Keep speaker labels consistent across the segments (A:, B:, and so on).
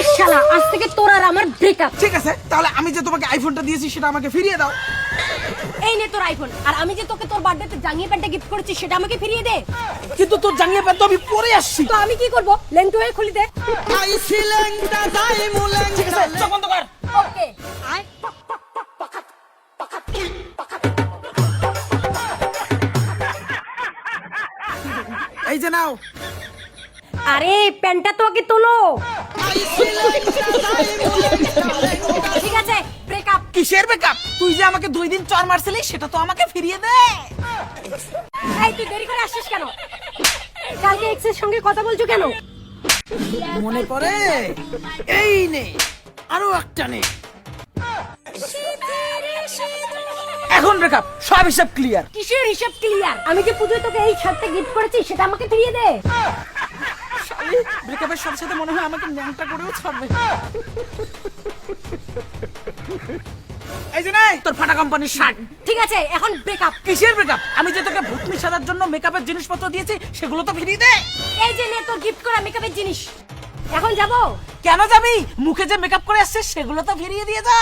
A: এই শালা আজ থেকে তোর আর আমার ব্রেকআপ
B: ঠিক আছে তাহলে আমি যে তোমাকে আইফোনটা দিয়েছি সেটা আমাকে ফিরিয়ে দাও।
A: এই নে তোর আইফোন আর আমি যে তোকে তোর বার্থডেতে জাঙ্গিয়ে প্যান্টটা গিফট করেছি সেটা আমাকে ফিরিয়ে দে।
B: কিন্তু তোর জাঙ্গিয়ে প্যান্ট তো আমি পরে আসছি।
A: তো আমি কি করব? লেংটু হয়ে খুলি দে।
B: ঠিক আছে চোখ বন্ধ কর।
A: ওকে। আয়
B: এই যে নাও।
A: আরে প্যান্টটা তো আগে তোলো। ঠিক আছে ব্রেকআপ
B: কিসের বেকআপ তুই যে আমাকে দুই দিন চর মারছিলি সেটা তো আমাকে ফিরিয়ে দে।
A: এই তুই দেরি করে আসছিস কেন? কালকে এক্সের সঙ্গে কথা বলছো কেন?
B: মনে পড়ে? এই নে আরও একটা নে। এখন ব্রেকআপ সব হিসাব ক্লিয়ার
A: কিসের হিসাব ক্লিয়ার আমি যে পুজোয় তোকে এই শার্টটা গিফট করেছি সেটা আমাকে ফিরিয়ে দে।
B: ব্রেকআপের সাথে সাথে মনে হয় আমাকে ন্যাংটা করেও ছাড়বে। এই যে নাই তোর ফাটা কোম্পানির শার্ট।
A: ঠিক আছে এখন ব্রেকআপ
B: কিসের ব্রেকআপ আমি যে তোকে ভূত মিশানোর জন্য মেকআপের জিনিসপত্র দিয়েছি সেগুলো তো ফিরিয়ে দে।
A: এই যে নে তোর গিফট করা মেকআপের জিনিস। এখন যাব?
B: কেন যাবি? মুখে যে মেকআপ করে আসছে সেগুলো তো ফিরিয়ে দিয়ে যা।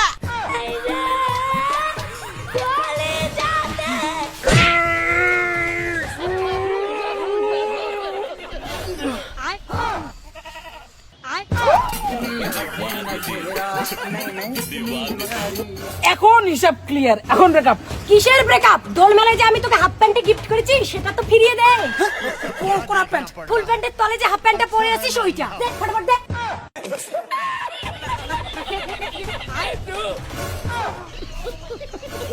B: এখন হিসাব ক্লিয়ার এখন ব্রেকআপ
A: কিসের ব্রেকআপ যে আমি তোকে হাফ প্যান্টে গিফট করেছি সেটা তো ফিরিয়ে দে।
B: কোন কোন প্যান্ট
A: ফুল প্যান্টের তলে যে হাফ প্যান্টটা পরে আছিস ওইটা। দেখ ফটাফট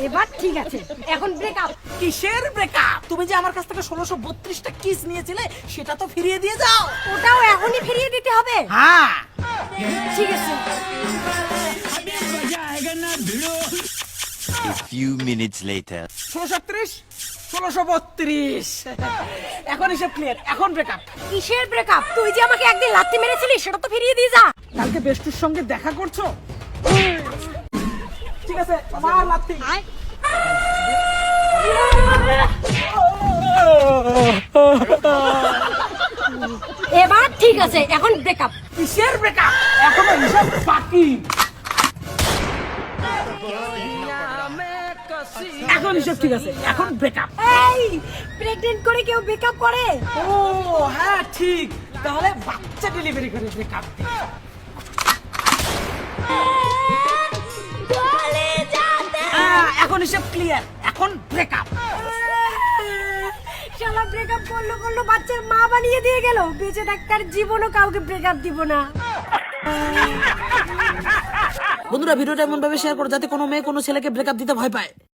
A: এবার ঠিক আছে এখন ব্রেকআপ
B: কিসের ব্রেকআপ তুমি যে আমার কাছ থেকে ষোলোশো বত্রিশটা কিস নিয়েছিলে সেটা তো ফিরিয়ে দিয়ে যাও।
A: ওটাও এখনই ফিরিয়ে দিতে হবে।
B: হ্যাঁ।
A: ঠিক আছে।
C: A few minutes later.
B: ষোলোশো ত্রিশ ষোলোশো বত্রিশ। এখন হিসাব ক্লিয়ার এখন ব্রেকআপ
A: কিসের ব্রেকআপ তুই যে আমাকে একদিন লাত্তি মেরেছিলি সেটা তো ফিরিয়ে দিয়ে যা।
B: কালকে বেস্টুর সঙ্গে দেখা করছ? ঠিক আছে আমার
A: এবার ঠিক আছে এখন ব্রেকআপ
B: কিসের ব্রেকআপ এখনও হিসাব বাকি। এখন হিসাব ঠিক আছে এখন ব্রেকআপ
A: এই প্রেগনেন্ট করে কেউ ব্রেকআপ করে?
B: ও হ্যাঁ ঠিক। তাহলে বাচ্চা ডেলিভারি করে ব্রেকআপ এখন হিসাব ক্লিয়ার এখন ব্রেকআপ
A: ব্রেকআপ করল করল, বাচ্চার মা বানিয়ে দিয়ে গেল। বেঁচে ডাক্তার জীবনও কাউকে ব্রেকআপ দিব না।
B: বন্ধুরা, ভিডিওটা এমন ভাবে শেয়ার করো যাতে কোনো মেয়ে কোনো ছেলেকে ব্রেকআপ দিতে ভয় পায়।